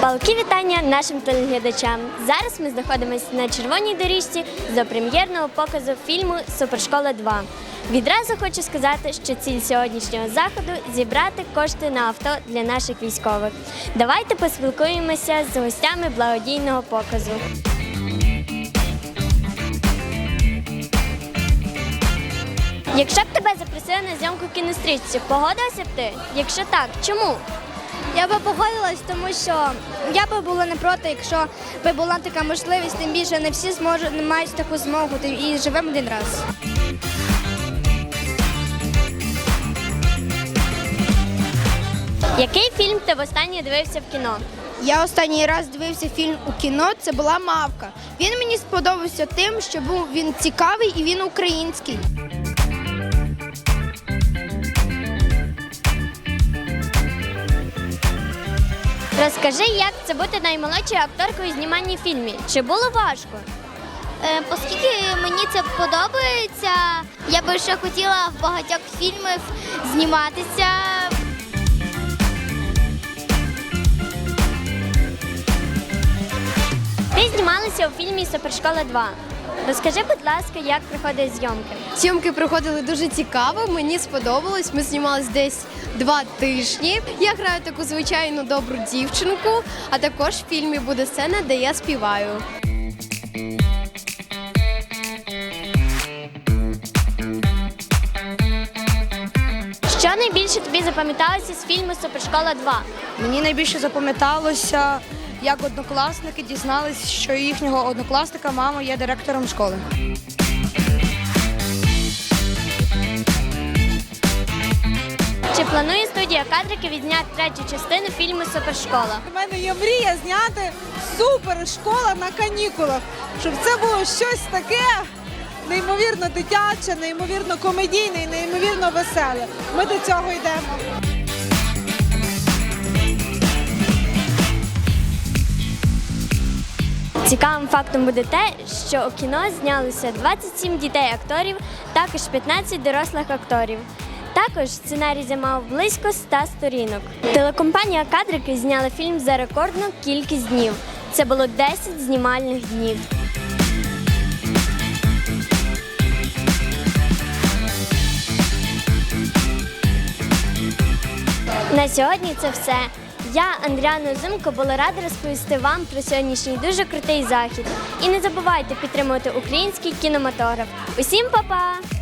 Палки вітання нашим телеглядачам. Зараз ми знаходимося на червоній доріжці до прем'єрного показу фільму Супершкола 2. Відразу хочу сказати, що ціль сьогоднішнього заходу зібрати кошти на авто для наших військових. Давайте поспілкуємося з гостями благодійного показу. Якщо б тебе запросили на зйомку кінострічці, погодився б ти? Якщо так, чому? Я би погодилась, тому що я би була не проти, якщо би була така можливість, тим більше не всі зможуть, не мають таку змогу і живемо один раз. Який фільм ти востаннє дивився в кіно? Я останній раз дивився фільм у кіно. Це була мавка. Він мені сподобався тим, що був він цікавий і він український. Розкажи, як це бути наймолодшою акторкою у зніманні фільмі? Чи було важко? Е, Оскільки мені це подобається, я би ще хотіла в багатьох фільмах зніматися. Ти знімалася у фільмі Супершкола 2. Розкажи, будь ласка, як проходять зйомки? Зйомки проходили дуже цікаво, мені сподобалось. Ми знімались десь два тижні. Я граю таку звичайну добру дівчинку, а також в фільмі буде сцена, де я співаю. Що найбільше тобі запам'яталося з фільму Супершкола 2? Мені найбільше запам'яталося, як однокласники дізнались, що їхнього однокласника мама є директором школи. Чи планує студія кадрики відзняти третю частину фільму Супершкола? У мене є мрія зняти супер школа на канікулах, щоб це було щось таке неймовірно дитяче, неймовірно комедійне і неймовірно веселе. Ми до цього йдемо. Цікавим фактом буде те, що у кіно знялося 27 дітей-акторів, також 15 дорослих акторів. Також сценарій займав близько 100 сторінок. Телекомпанія Кадрики зняла фільм за рекордну кількість днів. Це було 10 знімальних днів. На сьогодні це все. Я, Андріана Озимко, була рада розповісти вам про сьогоднішній дуже крутий захід. І не забувайте підтримувати український кінематограф. Усім па-па!